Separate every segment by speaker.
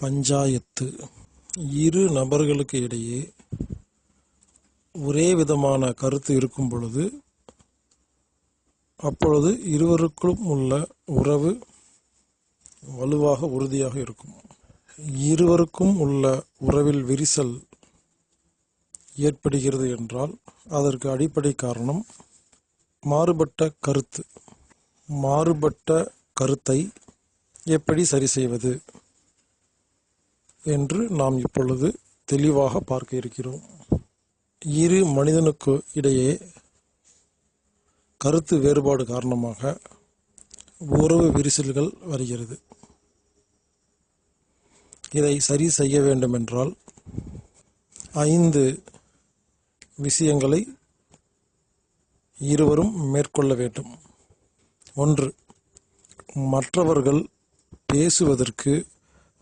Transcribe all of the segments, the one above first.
Speaker 1: பஞ்சாயத்து. இரு நபர்களுக்கு இடையே ஒரே விதமான கருத்து இருக்கும் பொழுது அப்பொழுது இருவருக்கும் உள்ள உறவு வலுவாக உறுதியாக இருக்கும். இருவருக்கும் உள்ள உறவில் விரிசல் ஏற்படுகிறது என்றால் அதற்கு அடிப்படை காரணம் மாறுபட்ட கருத்து. மாறுபட்ட கருத்தை எப்படி சரி செய்வது? என்று நாம் இப்பொழுது தெளிவாக பார்க்க இருக்கிறோம். இரு மனிதனுக்கு இடையே கருத்து வேறுபாடு காரணமாக உறவு விரிசல்கள் வருகிறது. இதை சரி செய்ய வேண்டுமென்றால் ஐந்து விஷயங்களை இருவரும் மேற்கொள்ள வேண்டும். ஒன்று மற்றவர்கள் பேசுவதற்கு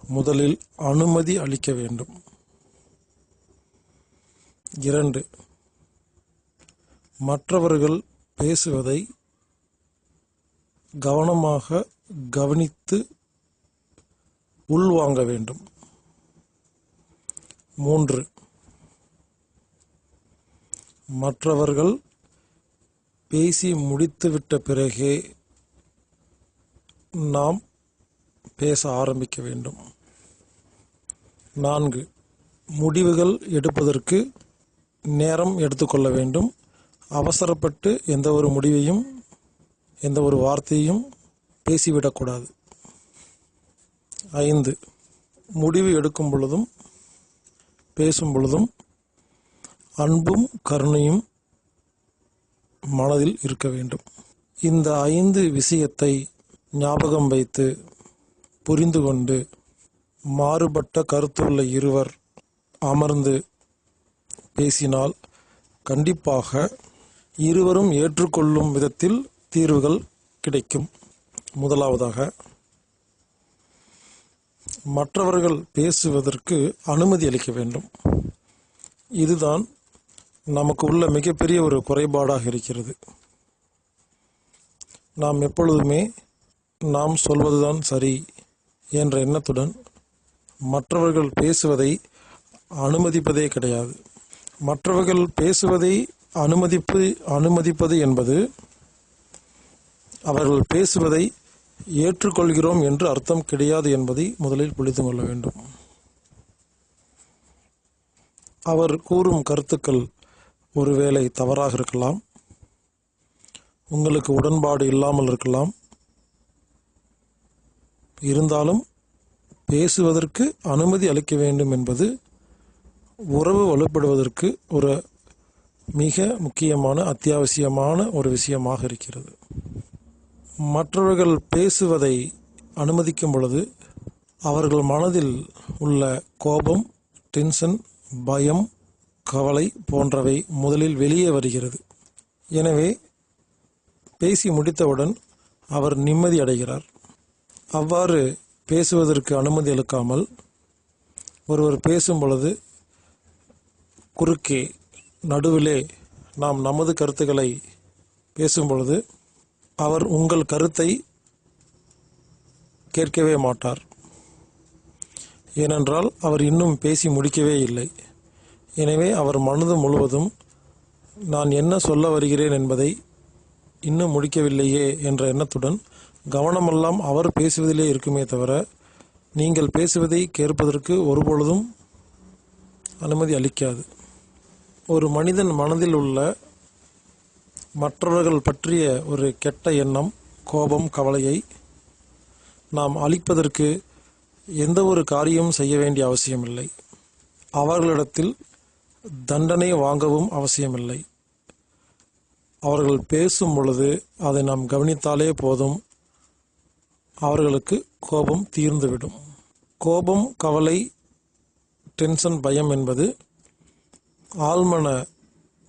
Speaker 1: முதலில் அனுமதி அளிக்க வேண்டும். இரண்டு மற்றவர்கள் பேசுவதை கவனமாக கவனித்து உள்வாங்க வேண்டும். மூன்று மற்றவர்கள் பேசி முடித்துவிட்ட பிறகே நாம் பேச ஆரம்பிக்க வேண்டும். நான்கு. முடிவுகள் எடுப்பதற்கு நேரம் எடுத்துக்கொள்ள வேண்டும். அவசரப்பட்டு எந்த ஒரு முடிவையும் எந்த ஒரு வார்த்தையும் பேசிவிடக்கூடாது. ஐந்து. முடிவு எடுக்கும் பொழுதும் பேசும் பொழுதும் அன்பும் கருணையும் மனதில் இருக்க வேண்டும். இந்த ஐந்து விஷயத்தை ஞாபகம் வைத்து புரிந்து கொண்டு மாறுபட்ட கருத்துள்ள இருவர் அமர்ந்து பேசினால் கண்டிப்பாக இருவரும் ஏற்றுக்கொள்ளும் விதத்தில் தீர்வுகள் கிடைக்கும். முதலாவதாக மற்றவர்கள் பேசுவதற்கு அனுமதி அளிக்க வேண்டும். இதுதான் நமக்கு உள்ள மிகப்பெரிய ஒரு குறைபாடாக இருக்கிறது. நாம் எப்பொழுதுமே நாம் சொல்வதுதான் சரி என்ற எண்ணத்துடன் மற்றவர்கள் பேசுவதை அனுமதிப்பதே கிடையாது. மற்றவர்கள் பேசுவதை அனுமதிப்பு அனுமதிப்பது என்பது அவர்கள் பேசுவதை ஏற்றுக்கொள்கிறோம் என்று அர்த்தம் கிடையாது என்பதை முதலில் புரிந்து கொள்ள வேண்டும். அவர் கூறும் கருத்துக்கள் ஒருவேளை தவறாக இருக்கலாம். உங்களுக்கு உடன்பாடு இல்லாமல் இருக்கலாம். இருந்தாலும் பேசுவதற்கு அனுமதி அளிக்க வேண்டும் என்பது உறவு வலுப்படுவதற்கு ஒரு மிக முக்கியமான அத்தியாவசியமான ஒரு விஷயமாக இருக்கிறது. மற்றவர்கள் பேசுவதை அனுமதிக்கும் பொழுது அவர்கள் மனதில் உள்ள கோபம் டென்ஷன் பயம் கவலை போன்றவை முதலில் வெளியே வருகிறது. எனவே பேசி முடித்தவுடன் அவர் நிம்மதி அடைகிறார். அவ்வாறு பேசுவதற்கு அனுமதி அளிக்காமல் ஒருவர் பேசும் பொழுது குறுக்கே நடுவிலே நாம் நமது கருத்துக்களை பேசும் பொழுது அவர் உங்கள் கருத்தை கேட்கவே மாட்டார். ஏனென்றால் அவர் இன்னும் பேசி முடிக்கவே இல்லை. எனவே அவர் மனது முழுவதும் நான் என்ன சொல்ல வருகிறேன் என்பதை இன்னும் முடிக்கவில்லையே என்ற எண்ணத்துடன் கவனமெல்லாம் அவர் பேசுவதிலே இருக்குமே தவிர நீங்கள் பேசுவதை கேட்பதற்கு ஒருபொழுதும் அனுமதி அளிக்காது. ஒரு மனிதன் மனதில் உள்ள மற்றவர்கள் பற்றிய ஒரு கெட்ட எண்ணம் கோபம் கவலையை நாம் அழிப்பதற்கு எந்த ஒரு காரியமும் செய்ய வேண்டிய அவசியமில்லை. அவர்களிடத்தில் தண்டனை வாங்கவும் அவசியமில்லை. அவர்கள் பேசும் பொழுது அதை நாம் கவனித்தாலே போதும். அவர்களுக்கு கோபம் தீர்ந்துவிடும். கோபம் கவலை டென்ஷன் பயம் என்பது ஆழ்மன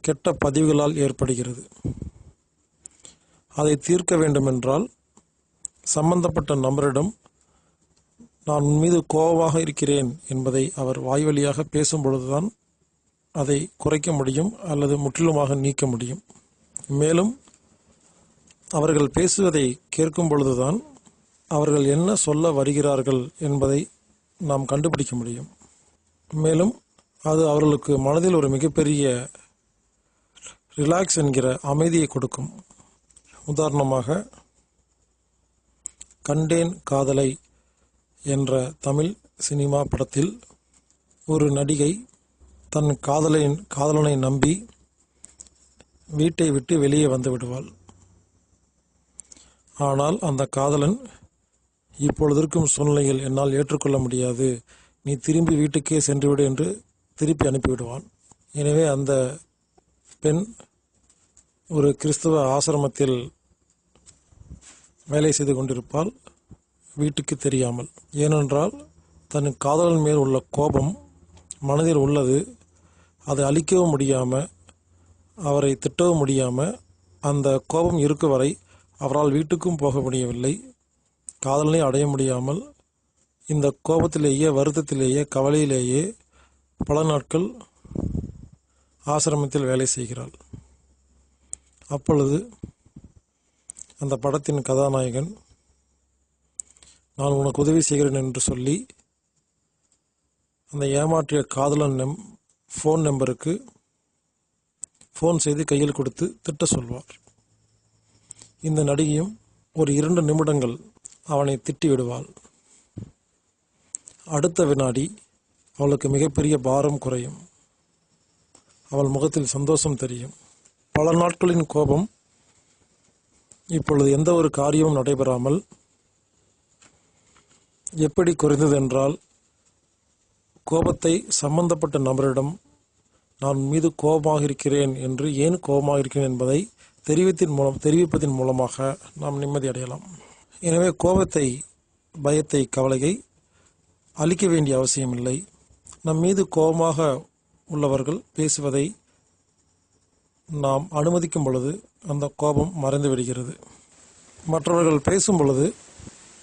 Speaker 1: கெட்ட பதிவுகளால் ஏற்படுகிறது. அதை தீர்க்க வேண்டுமென்றால் சம்பந்தப்பட்ட நபரிடம் நான் உன் மீது கோபமாக இருக்கிறேன் என்பதை அவர் வாய்வழியாக பேசும் பொழுதுதான் அதை குறைக்க முடியும் அல்லது முற்றிலுமாக நீக்க முடியும். மேலும் அவர்கள் பேசுவதை கேட்கும் பொழுதுதான் அவர்கள் என்ன சொல்ல வருகிறார்கள் என்பதை நாம் கண்டுபிடிக்க முடியும். மேலும் அது அவர்களுக்கு மனதில் ஒரு மிகப்பெரிய ரிலாக்ஸ் என்கிற அமைதியை கொடுக்கும். உதாரணமாக கண்டேன் காதலை என்ற தமிழ் சினிமா படத்தில் ஒரு நடிகை தன் காதலின் காதலனை நம்பி வீட்டை விட்டு வெளியே வந்து விடுவாள். ஆனால் அந்த காதலன் இப்பொழுது இருக்கும் சூழ்நிலையில் என்னால் ஏற்றுக்கொள்ள முடியாது. நீ திரும்பி வீட்டுக்கே சென்றுவிடு என்று திருப்பி அனுப்பிவிடுவான். எனவே அந்த பெண் ஒரு கிறிஸ்தவ ஆசிரமத்தில் வேலை செய்து கொண்டிருப்பால் வீட்டுக்கு தெரியாமல். ஏனென்றால் தன் காதலன் மேல் உள்ள கோபம் மனதில் உள்ளது. அதை அழிக்கவும் முடியாமல் அவரை திட்டவும் முடியாமல் அந்த கோபம் இருக்கும் வரை அவரால் வீட்டுக்கும் போக முடியவில்லை. காதலனை அடைய முடியாமல் இந்த கோபத்திலேயே வருத்தத்திலேயே கவலையிலேயே பல நாட்கள் ஆசிரமத்தில் வேலை செய்கிறாள். அப்பொழுது அந்த படத்தின் கதாநாயகன் நான் உனக்கு உதவி செய்கிறேன் என்று சொல்லி அந்த ஏமாற்றிய காதலன் நெம் ஃபோன் நம்பருக்கு ஃபோன் செய்து கையில் கொடுத்து திட்ட சொல்வார். இந்த நடிகையும் ஒரு இரண்டு நிமிடங்கள் அவனை திட்டி விடுவாள் அடுத்த வினாடி அவளுக்கு மிகப்பெரிய பாரம் குறையும். அவள் முகத்தில் சந்தோஷம் தெரியும். பல நாட்களின் கோபம் இப்பொழுது எந்த ஒரு காரியமும் நடைபெறாமல் எப்படி குறைந்தது என்றால் கோபத்தை சம்பந்தப்பட்ட நபரிடம் நான் மீது கோபமாக இருக்கிறேன் என்று ஏன் கோபமாக இருக்கிறேன் என்பதை தெரிவித்தின் மூலம் தெரிவிப்பதன் மூலமாக நாம் நிம்மதி அடையலாம். எனவே கோபத்தை பயத்தை கவலையை அழிக்க வேண்டிய அவசியமில்லை. நம் மீது கோபமாக உள்ளவர்கள் பேசுவதை நாம் அனுமதிக்கும் பொழுது அந்த கோபம் மறைந்து விடுகிறது. மற்றவர்கள் பேசும் பொழுது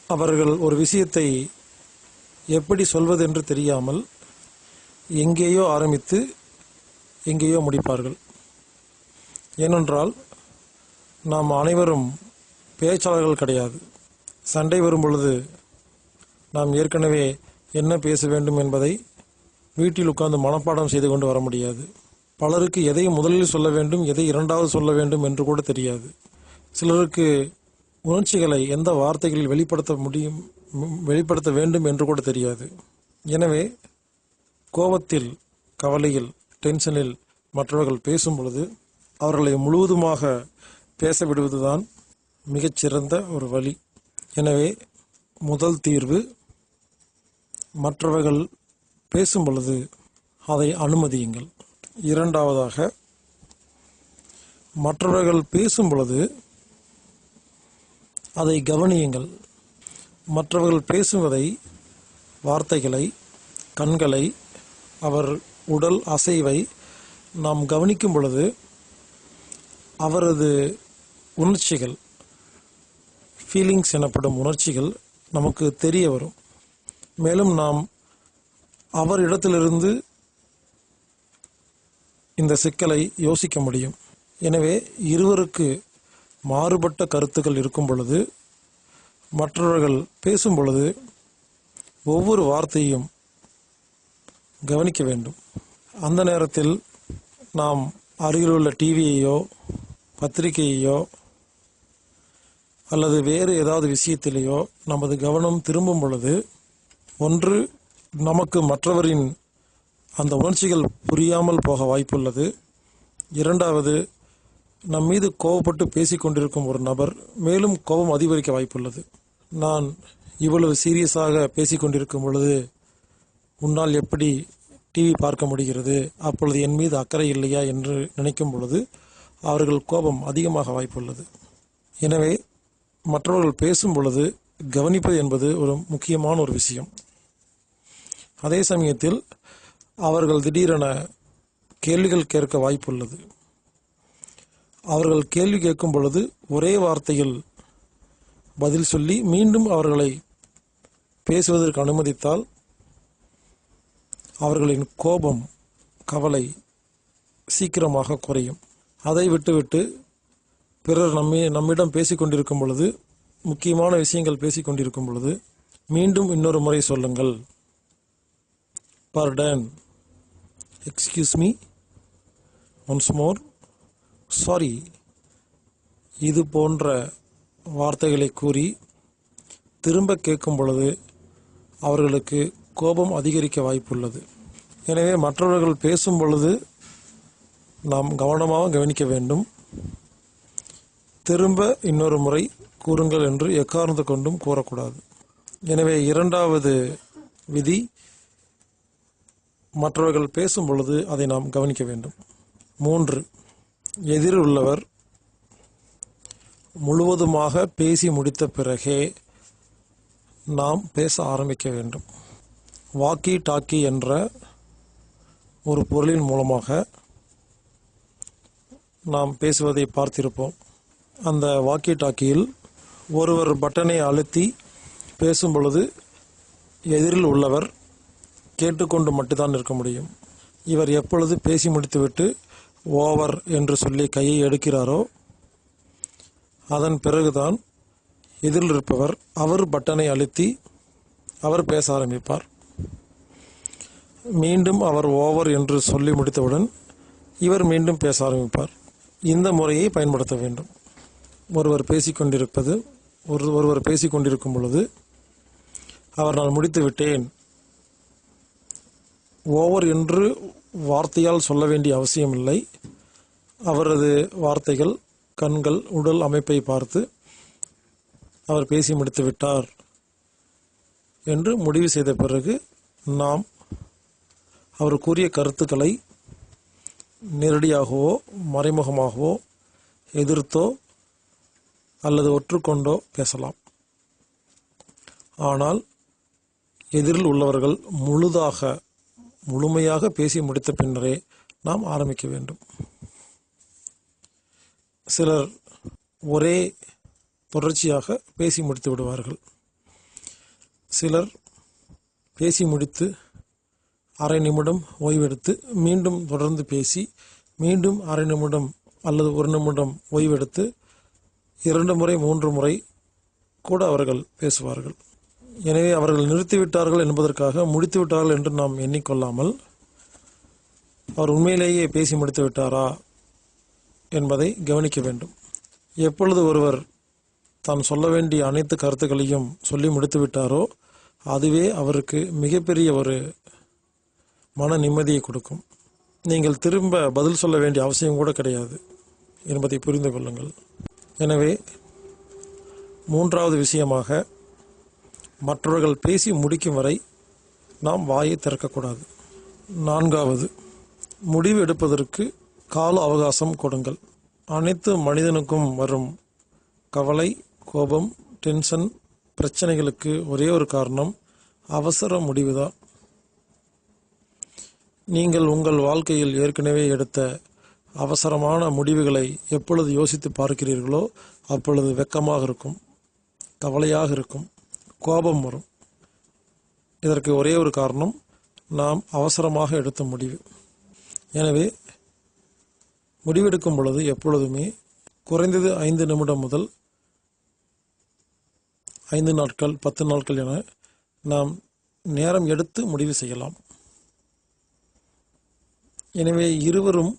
Speaker 1: அவர்கள் ஒரு விஷயத்தை எப்படி சொல்வது என்று தெரியாமல் எங்கேயோ ஆரம்பித்து எங்கேயோ முடிப்பார்கள். ஏனென்றால் நாம் அனைவரும் பேச்சாளர்கள் கிடையாது. சண்டை வரும் பொழுது நாம் ஏற்கனவே என்ன பேச வேண்டும் என்பதை வீட்டில் உட்கார்ந்து மனப்பாடம் செய்து கொண்டு வர முடியாது. பலருக்கு எதை முதலில் சொல்ல வேண்டும் எதை இரண்டாவது சொல்ல வேண்டும் என்று கூட தெரியாது. சிலருக்கு உணர்ச்சிகளை எந்த வார்த்தைகளில் வெளிப்படுத்த முடியும் வெளிப்படுத்த வேண்டும் என்று கூட தெரியாது. எனவே கோபத்தில் கவலையில் டென்ஷனில் மற்றவர்கள் பேசும் பொழுது அவர்களை முழுவதுமாக பேச விடுவதுதான் மிகச்சிறந்த ஒரு வழி. எனவே முதல் தீர்வு மற்றவர்கள் பேசும் பொழுது அதை அனுமதியுங்கள். இரண்டாவதாக மற்றவர்கள் பேசும் பொழுது அதை கவனியுங்கள். மற்றவர்கள் பேசுவதை வார்த்தைகளை கண்களை அவர் உடல் அசைவை நாம் கவனிக்கும் பொழுது அவரது உணர்ச்சிகள் ஃபீலிங்ஸ் எனப்படும் உணர்ச்சிகள் நமக்கு தெரிய வரும். மேலும் நாம் அவர் இடத்திலிருந்து இந்த சிக்கலை யோசிக்க முடியும். எனவே இருவருக்கு மாறுபட்ட கருத்துக்கள் இருக்கும் பொழுது மற்றவர்கள் பேசும் பொழுது ஒவ்வொரு வார்த்தையும் கவனிக்க வேண்டும். அந்த நேரத்தில் நாம் அருகிலுள்ள டிவியையோ பத்திரிகையையோ அல்லது வேறு ஏதாவது விஷயத்திலேயோ நமது கவனம் திரும்பும் பொழுது ஒன்று நமக்கு மற்றவரின் அந்த உணர்ச்சிகள் புரியாமல் போக வாய்ப்புள்ளது. இரண்டாவது நம் மீது கோபப்பட்டு பேசிக்கொண்டிருக்கும் ஒரு நபர் மேலும் கோபம் அதிகரிக்க வாய்ப்புள்ளது. நான் இவ்வளவு சீரியஸாக பேசிக்கொண்டிருக்கும் பொழுது உன்னால் எப்படி டிவி பார்க்க முடிகிறது? அப்பொழுது என் மீது அக்கறை இல்லையா? என்று நினைக்கும் பொழுது அவர்கள் கோபம் அதிகமாக வாய்ப்புள்ளது. எனவே மற்றவர்கள் பேசும் பொழுது கவனிப்பது என்பது ஒரு முக்கியமான ஒரு விஷயம். அதே சமயத்தில் அவர்கள் திடீரென கேள்விகள் கேட்க வாய்ப்புள்ளது. அவர்கள் கேள்வி கேட்கும் பொழுது ஒரே வார்த்தையில் பதில் சொல்லி மீண்டும் அவர்களை பேசுவதற்கு அனுமதித்தால் அவர்களின் கோபம் கவலை சீக்கிரமாக குறையும். அதை விட்டுவிட்டு பிறர் நம்மை நம்மிடம் பேசிக்கொண்டிருக்கும் பொழுது முக்கியமான விஷயங்கள் பேசிக்கொண்டிருக்கும் பொழுது மீண்டும் இன்னொரு முறை சொல்லுங்கள். Pardon excuse me once more sorry இது போன்ற வார்த்தைகளை கூறி திரும்ப கேட்கும் பொழுது அவர்களுக்கு கோபம் அதிகரிக்க வாய்ப்புள்ளது. எனவே மற்றவர்கள் பேசும் பொழுது நாம் கவனமாக கவனிக்க வேண்டும். திரும்ப இன்னொரு முறை கூறுங்கள் என்று எக்காரணத்து கொண்டும் கூறக்கூடாது. எனவே இரண்டாவது விதி மற்றவர்கள் பேசும் பொழுது அதை நாம் கவனிக்க வேண்டும். மூன்று எதிரில் உள்ளவர் முழுவதுமாக பேசி முடித்த பிறகே நாம் பேச ஆரம்பிக்க வேண்டும். வாக்கி டாக்கி என்ற ஒரு பொருளின் மூலமாக நாம் பேசுவதை பார்த்திருப்போம். அந்த வாக்கி டாக்கியில் ஒருவர் பட்டனை அழுத்தி பேசும் பொழுது எதிரில் உள்ளவர் கேட்டுக்கொண்டு மட்டும்தான் இருக்க முடியும். இவர் எப்பொழுது பேசி முடித்துவிட்டு ஓவர் என்று சொல்லி கையை எடுக்கிறாரோ அதன் பிறகுதான் எதிரில் இருப்பவர் அவர் பட்டனை அழுத்தி அவர் பேச ஆரம்பிப்பார். மீண்டும் அவர் ஓவர் என்று சொல்லி முடித்தவுடன் இவர் மீண்டும் பேச ஆரம்பிப்பார். இந்த முறையை பயன்படுத்த வேண்டும். ஒருவர் பேசிக்கொண்டிருப்பது ஒரு ஒருவர் பேசிக்கொண்டிருக்கும் பொழுது அவர் நான் முடித்து விட்டேன். ஓவர் என்று வார்த்தையால் சொல்ல வேண்டிய அவசியமில்லை. அவரது வார்த்தைகள் கண்கள் உடல் அமைப்பை பார்த்து அவர் பேசி முடித்து விட்டார் என்று முடிவு செய்த பிறகு நாம் அவர் கூறிய கருத்துக்களை நேரடியாகவோ மறைமுகமாகவோ எதிர்த்தோ அல்லது ஒற்றுக்கொண்டோ பேசலாம். ஆனால் எதிரில் உள்ளவர்கள் முழுதாக முழுமையாக பேசி முடித்த பின்னரே நாம் ஆரம்பிக்க வேண்டும். சிலர் ஒரே தொடர்ச்சியாக பேசி முடித்து விடுவார்கள். சிலர் பேசி முடித்து அரை நிமிடம் ஓய்வெடுத்து மீண்டும் தொடர்ந்து பேசி மீண்டும் அரை நிமிடம் அல்லது ஒரு நிமிடம் ஓய்வெடுத்து இரண்டு முறை மூன்று முறை கூட அவர்கள் பேசுவார்கள். எனவே அவர்கள் நிறுத்திவிட்டார்கள் என்பதற்காக முடித்து விட்டார்கள் என்று நாம் எண்ணிக்கொள்ளாமல் அவர் உண்மையிலேயே பேசி முடித்து விட்டாரா என்பதை கவனிக்க வேண்டும். எப்பொழுது ஒருவர் தான் சொல்ல வேண்டிய அனைத்து கருத்துக்களையும் சொல்லி முடித்து விட்டாரோ அதுவே அவருக்கு மிகப்பெரிய ஒரு மன நிம்மதியை கொடுக்கும். நீங்கள் திரும்ப பதில் சொல்ல வேண்டிய அவசியம் கூட கிடையாது என்பதை புரிந்து கொள்ளுங்கள். எனவே மூன்றாவது விஷயமாக மற்றவர்கள் பேசி முடிக்கும் வரை நாம் வாயை திறக்கக்கூடாது. நான்காவது முடிவு எடுப்பதற்கு கால அவகாசம் கொடுங்கள். அனைத்து மனிதனுக்கும் வரும் கவலை கோபம் டென்ஷன் பிரச்சனைகளுக்கு ஒரே ஒரு காரணம் அவசர முடிவுதான். நீங்கள் உங்கள் வாழ்க்கையில் ஏற்கனவே எடுத்த அவசரமான முடிவுகளை எப்பொழுது யோசித்து பார்க்கிறீர்களோ அப்பொழுது வெக்கமாக இருக்கும் கவலையாக இருக்கும் கோபம் வரும். இதற்கு ஒரே ஒரு காரணம் நாம் அவசரமாக எடுத்த முடிவு. எனவே முடிவெடுக்கும் பொழுது எப்பொழுதுமே குறைந்தது ஐந்து நிமிடம் முதல் ஐந்து நாட்கள் பத்து நாட்கள் என நாம் நேரம் எடுத்து முடிவு செய்யலாம். எனவே இருவரும்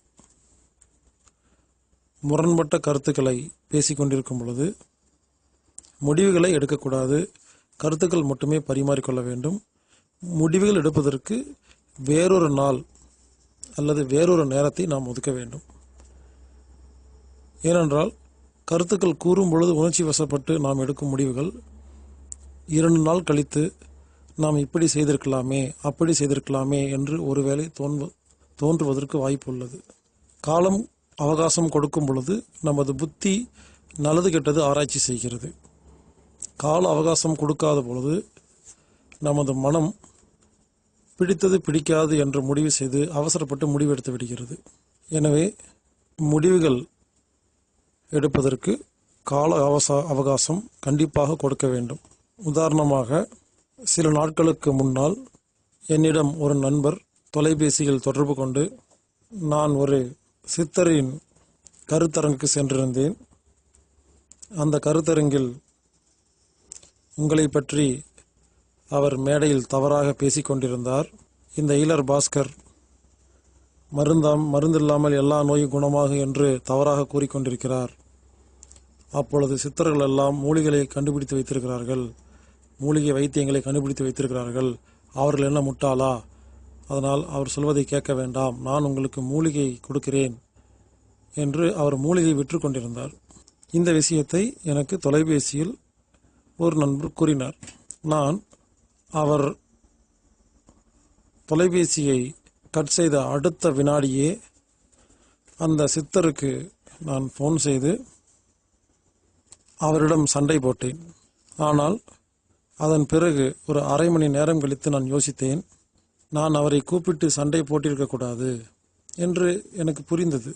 Speaker 1: முரண்பட்ட கருத்துக்களை பேசிக்கொண்டிருக்கும் பொழுது முடிவுகளை எடுக்கக்கூடாது. கருத்துக்கள் மட்டுமே பரிமாறிக்கொள்ள வேண்டும். முடிவுகள் எடுப்பதற்கு வேறொரு நாள் அல்லது வேறொரு நேரத்தை நாம் ஒதுக்க வேண்டும். ஏனென்றால் கருத்துக்கள் கூறும் பொழுது உணர்ச்சி வசப்பட்டு நாம் எடுக்கும் முடிவுகள் இரண்டு நாள் கழித்து நாம் இப்படி செய்திருக்கலாமே அப்படி செய்திருக்கலாமே என்று ஒருவேளை தோன்று தோன்றுவதற்கு வாய்ப்பு உள்ளது. காலம் அவகாசம் கொடுக்கும் பொழுது நமது புத்தி நல்லது கெட்டது ஆராய்ச்சி செய்கிறது. கால அவகாசம் கொடுக்காத பொழுது நமது மனம் பிடித்தது பிடிக்காது என்று முடிவு செய்து அவசரப்பட்டு முடிவெடுத்து விடுகிறது. எனவே முடிவுகள் எடுப்பதற்கு கால அவசா அவகாசம் கண்டிப்பாக கொடுக்க வேண்டும். உதாரணமாக சில நாட்களுக்கு முன்னால் என்னிடம் ஒரு நண்பர் தொலைபேசியில் தொடர்பு கொண்டு நான் ஒரு சித்தரின் கருத்தரங்குக்கு சென்றிருந்தேன். அந்த கருத்தரங்கில் உங்களை பற்றி அவர் மேடையில் தவறாக பேசிக் கொண்டிருந்தார். இந்த ஈலர் பாஸ்கர் மருந்தாம் மருந்தில்லாமல் எல்லா நோயும் குணமாகும் என்று தவறாக கூறிக்கொண்டிருக்கிறார் அப்பொழுது சித்தர்கள் எல்லாம் மூலிகளை கண்டுபிடித்து வைத்திருக்கிறார்கள். மூலிகை வைத்தியங்களை கண்டுபிடித்து வைத்திருக்கிறார்கள். அவர்கள் என்ன முட்டாளா? அதனால் அவர் சொல்வதை கேட்க வேண்டாம். நான் உங்களுக்கு மூலிகை கொடுக்கிறேன் என்று அவர் மூலிகை விற்று கொண்டிருந்தார். இந்த விஷயத்தை எனக்கு தொலைபேசியில் ஒரு நண்பர் கூறினார். நான் அவர் தொலைபேசியை கட் செய்த அடுத்த வினாடியே அந்த சித்தருக்கு நான் ஃபோன் செய்து அவரிடம் சண்டை போட்டேன். ஆனால் அதன் பிறகு ஒரு அரை மணி நேரம் கழித்து நான் யோசித்தேன். நான் அவரை கூப்பிட்டு சண்டை போட்டிருக்கக்கூடாது என்று எனக்கு புரிந்தது.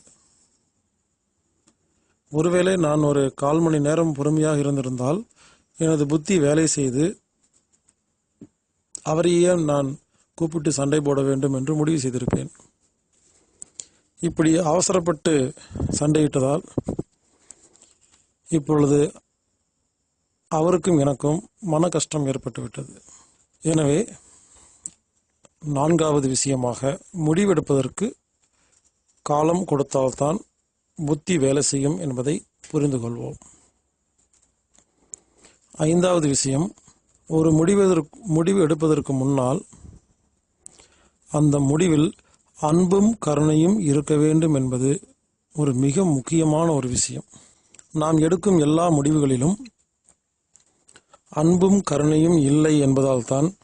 Speaker 1: ஒருவேளை நான் ஒரு கால் மணி நேரம் பொறுமையாக இருந்திருந்தால் எனது புத்தி வேலை செய்து அவரையே நான் கூப்பிட்டு சண்டை போட வேண்டும் என்று முடிவு செய்திருப்பேன். இப்படி அவசரப்பட்டு சண்டையிட்டதால் இப்பொழுது அவருக்கும் எனக்கும் மன கஷ்டம் ஏற்பட்டுவிட்டது. எனவே நான்காவது விஷயமாக முடிவெடுப்பதற்கு காலம் கொடுத்தால்தான் புத்தி வேலை செய்யும் என்பதை புரிந்து கொள்வோம். ஐந்தாவது விஷயம் ஒரு முடிவெதற்கு முடிவு எடுப்பதற்கு முன்னால் அந்த முடிவில் அன்பும் கருணையும் இருக்க வேண்டும் என்பது ஒரு மிக முக்கியமான ஒரு விஷயம். நாம் எடுக்கும் எல்லா முடிவுகளிலும் அன்பும் கருணையும் இல்லை என்பதால் தான்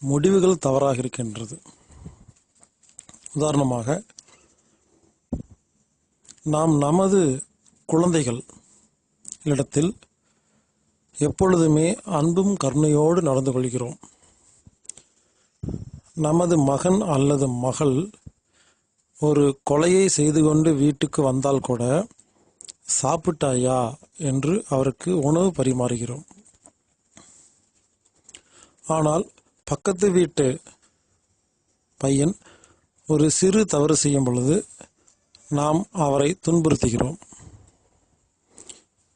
Speaker 1: முடிவுகள் தவறாக இருக்கின்றது. உதாரணமாக நாம் நமது குழந்தைகள் இடத்தில் எப்பொழுதுமே அன்பும் கருணையோடு நடந்து கொள்கிறோம். நமது மகன் அல்லது மகள் ஒரு கொலையை செய்து கொண்டு வீட்டுக்கு வந்தால் கூட சாப்பிட்டாயா? என்று அவருக்கு உணவு பரிமாறுகிறோம். ஆனால் பக்கத்து வீட்டு பையன் ஒரு சிறு தவறு செய்யும் பொழுது நாம் அவரை துன்புறுத்துகிறோம்.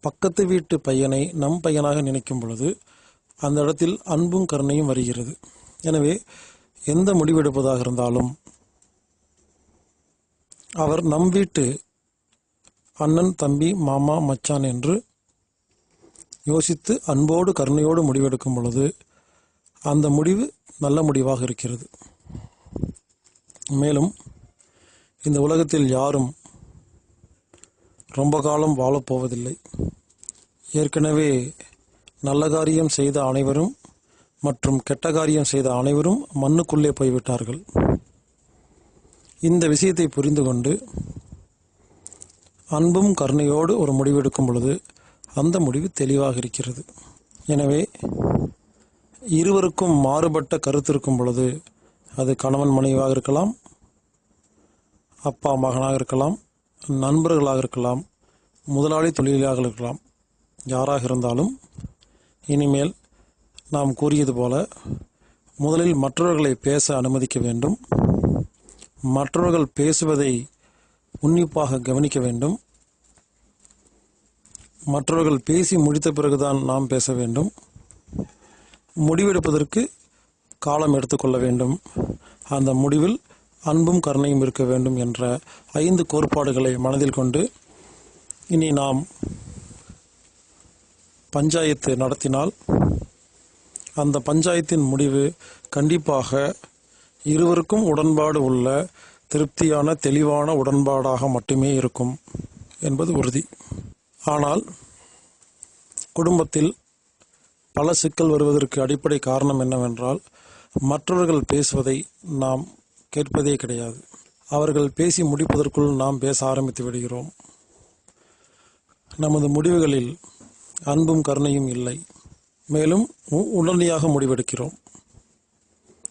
Speaker 1: பக்கத்து வீட்டு பையனை நம் பையனாக நினைக்கும் பொழுது அந்த இடத்தில் அன்பும் கருணையும் வருகிறது. எனவே எந்த முடிவெடுப்பதாக இருந்தாலும் அவர் நம் வீட்டு அண்ணன் தம்பி மாமா மச்சான் என்று யோசித்து அன்போடு கருணையோடு முடிவெடுக்கும் பொழுது அந்த முடிவு நல்ல முடிவாக இருக்கிறது. மேலும் இந்த உலகத்தில் யாரும் ரொம்ப காலம் வாழப்போவதில்லை ஏற்கனவே நல்ல காரியம் செய்த அனைவரும் மற்றும் கெட்ட காரியம் செய்த அனைவரும் மண்ணுக்குள்ளே போய்விட்டார்கள். இந்த விஷயத்தை புரிந்து கொண்டு அன்பும் கருணையோடு ஒரு முடிவெடுக்கும் பொழுது அந்த முடிவு தெளிவாக இருக்கிறது. எனவே இருவருக்கும் மாறுபட்ட கருத்து இருக்கும் பொழுது அது கணவன் மனைவியாக இருக்கலாம் அப்பா மகனாக இருக்கலாம் நண்பர்களாக இருக்கலாம் முதலாளி தொழிலாக இருக்கலாம். யாராக இருந்தாலும் இனிமேல் நாம் கூறியது போல முதலில் மற்றவர்களை பேச அனுமதிக்க வேண்டும். மற்றவர்கள் பேசுவதை உன்னிப்பாக கவனிக்க வேண்டும். மற்றவர்கள் பேசி முடித்த பிறகுதான் நாம் பேச வேண்டும். முடிவெடுப்பதற்கு காலம் எடுத்துக்கொள்ள வேண்டும். அந்த முடிவில் அன்பும் கருணையும் இருக்க வேண்டும் என்ற ஐந்து கோட்பாடுகளை மனதில் கொண்டு இனி நாம் பஞ்சாயத்து நடத்தினால் அந்த பஞ்சாயத்தின் முடிவு கண்டிப்பாக இருவருக்கும் உடன்பாடு உள்ள திருப்தியான தெளிவான உடன்பாடாக மட்டுமே இருக்கும் என்பது உறுதி. ஆனால் குடும்பத்தில் பல சிக்கல் வருவதற்கு அடிப்படை காரணம் என்னவென்றால் மற்றவர்கள் பேசுவதை நாம் கேட்பதே கிடையாது. அவர்கள் பேசி முடிப்பதற்குள் நாம் பேச ஆரம்பித்து விடுகிறோம். நமது முடிவுகளில் அன்பும் கருணையும் இல்லை. மேலும் உ- உடனடியாக முடிவெடுக்கிறோம்.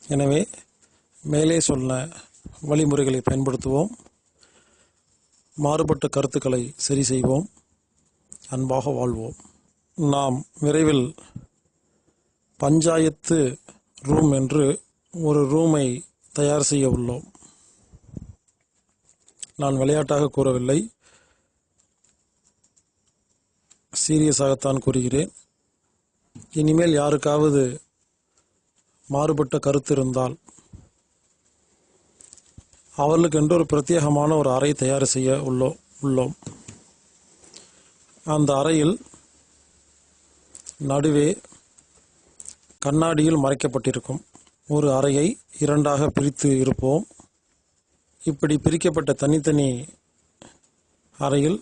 Speaker 1: எனவே மேலே சொன்ன வழிமுறைகளை பயன்படுத்துவோம். மாறுபட்ட கருத்துக்களை சரி செய்வோம். அன்பாக வாழ்வோம். நாம் விரைவில் பஞ்சாயத்து ரூம் என்று ஒரு ரூமை தயார் செய்ய உள்ளோம். நான் விளையாட்டாக கூறவில்லை. சீரியஸாகத்தான் கூறுகிறேன். இனிமேல் யாருக்காவது மாறுபட்ட கருத்து இருந்தால் அவர்களுக்கென்று ஒரு பிரத்யேகமான ஒரு அறை தயார் செய்ய உள்ளோ உள்ளோம். அந்த அறையில் நடுவே கண்ணாடியில் மறைக்கப்பட்டிருக்கும் ஒரு அறையை இரண்டாக பிரித்து இருப்போம். இப்படி பிரிக்கப்பட்ட தனித்தனி அறையில்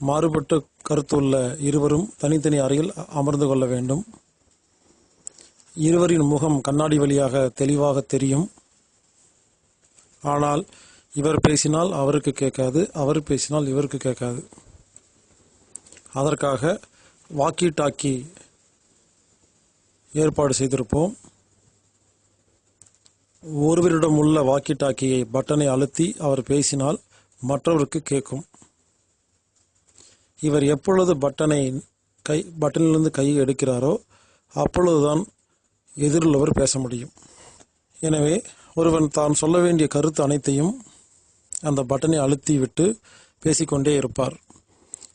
Speaker 1: மாறுபட்ட கருத்துள்ள இருவரும் தனித்தனி அறையில் அமர்ந்து கொள்ள வேண்டும். இருவரின் முகம் கண்ணாடி வழியாக தெளிவாக தெரியும். ஆனால் இவர் பேசினால் அவருக்கு கேட்காது அவர் பேசினால் இவருக்கு கேட்காது. அதற்காக வாக்கி டாக்கி ஏற்பாடு செய்திருப்போம். ஒருவரிடம் உள்ள வாக்கி டாக்கியை பட்டனை அழுத்தி அவர் பேசினால் மற்றவருக்கு கேட்கும். இவர் எப்பொழுது பட்டனை கை பட்டனிலிருந்து கையை எடுக்கிறாரோ அப்பொழுதுதான் எதிரிலவர் பேச முடியும். எனவே ஒருவன் தான் சொல்ல வேண்டிய கருத்து அனைத்தையும் அந்த பட்டனை அழுத்தி விட்டு பேசிக்கொண்டே இருப்பார்.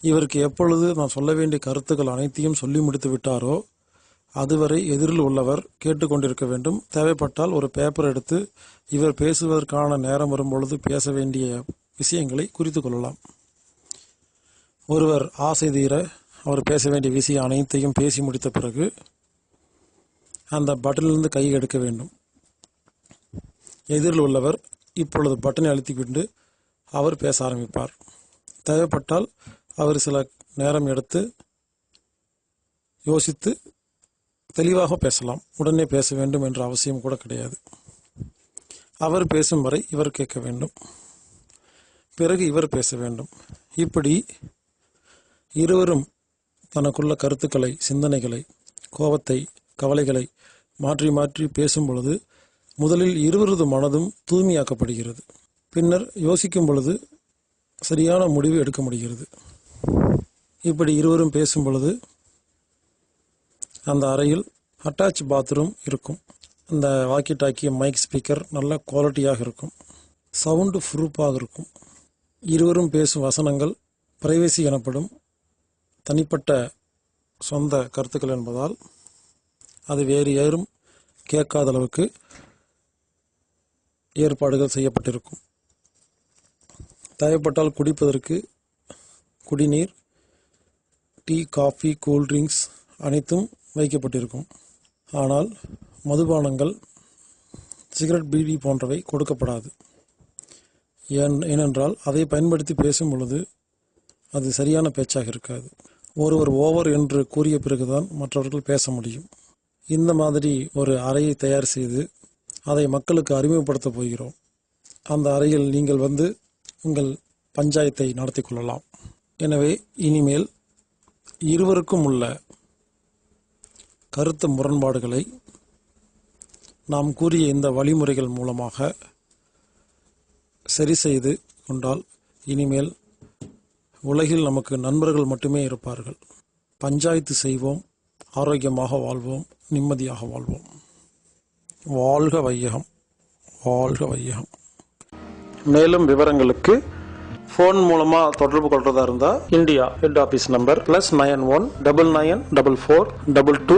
Speaker 1: இவருக்கு எப்பொழுது நான் சொல்ல வேண்டிய கருத்துக்கள் அனைத்தையும் சொல்லி முடித்து விட்டாரோ அதுவரை எதிரில் உள்ளவர் கேட்டுக்கொண்டிருக்க வேண்டும். தேவைப்பட்டால் ஒரு பேப்பர் எடுத்து இவர் பேசுவதற்கான நேரம் வரும்பொழுது பேச வேண்டிய விஷயங்களை குறித்து கொள்ளலாம். ஒருவர் ஆசை தீர அவர் பேச வேண்டிய விஷயம் அனைத்தையும் பேசி முடித்த பிறகு அந்த பட்டனிலிருந்து கை எடுக்க வேண்டும். எதிரில் உள்ளவர் இப்பொழுது பட்டனை அழுத்திக்கொண்டு அவர் பேச ஆரம்பிப்பார். தேவைப்பட்டால் அவர் சில நேரம் எடுத்து யோசித்து தெளிவாக பேசலாம். உடனே பேச வேண்டும் என்ற அவசியம் கூட கிடையாது. அவர் பேசும் வரை இவர் கேட்க வேண்டும். பிறகு இவர் பேச வேண்டும். இப்படி இருவரும் தனக்குள்ள கருத்துக்களை சிந்தனைகளை கோபத்தை கவலைகளை மாற்றி மாற்றி பேசும் பொழுது முதலில் இருவரது மனதும் தூய்மையாக்கப்படுகிறது. பின்னர் யோசிக்கும் பொழுது சரியான முடிவு எடுக்க முடிகிறது. இப்படி இருவரும் பேசும் பொழுது அந்த அறையில் அட்டாச் பாத்ரூம் இருக்கும். அந்த வாக்கி டாக்கி மைக் ஸ்பீக்கர் நல்ல குவாலிட்டியாக இருக்கும். சவுண்டு ப்ரூஃபாக இருக்கும். இருவரும் பேசும் வசனங்கள் பிரைவசி எனப்படும். தனிப்பட்ட சொந்த கருத்துக்கள் என்பதால் அது வேறு யாரும் கேட்காத அளவுக்கு ஏற்பாடுகள் செய்யப்பட்டிருக்கும். தேவைப்பட்டால் குடிப்பதற்கு குடிநீர் டீ காஃபி கூல்ட்ரிங்க்ஸ் அனைத்தும் வைக்கப்பட்டிருக்கும். ஆனால் மதுபானங்கள் சிகரெட் பீடி போன்றவை கொடுக்கப்படாது. ஏன் ஏனென்றால் அதை பயன்படுத்தி பேசும் பொழுது அது சரியான பேச்சாக இருக்காது. ஒருவர் ஓவர் என்று கூறிய பிறகுதான் மற்றவர்கள் பேச முடியும். இந்த மாதிரி ஒரு அறையை தயார் செய்து அதை மக்களுக்கு அறிமுகப்படுத்த போகிறோம். அந்த அறையில் நீங்கள் வந்து உங்கள் பஞ்சாயத்தை நடத்தி கொள்ளலாம். எனவே இனிமேல் இருவருக்கும் உள்ள கருத்து முரண்பாடுகளை நாம் கூறிய இந்த வழிமுறைகள் மூலமாக சரி செய்து கொண்டால் இனிமேல் உலகில் நமக்கு நண்பர்கள் மட்டுமே இருப்பார்கள். பஞ்சாயத்து செய்வோம் ஆரோக்கியமாக வாழ்வோம் நிம்மதியாக வாழ்வோம். வாழ்க வையகம் வாழ்க வையகம். மேலும் விவரங்களுக்கு ஃபோன் மூலமாக தொடர்பு கொள்றதா இருந்தால் India head office number plus nine one double nine double four double two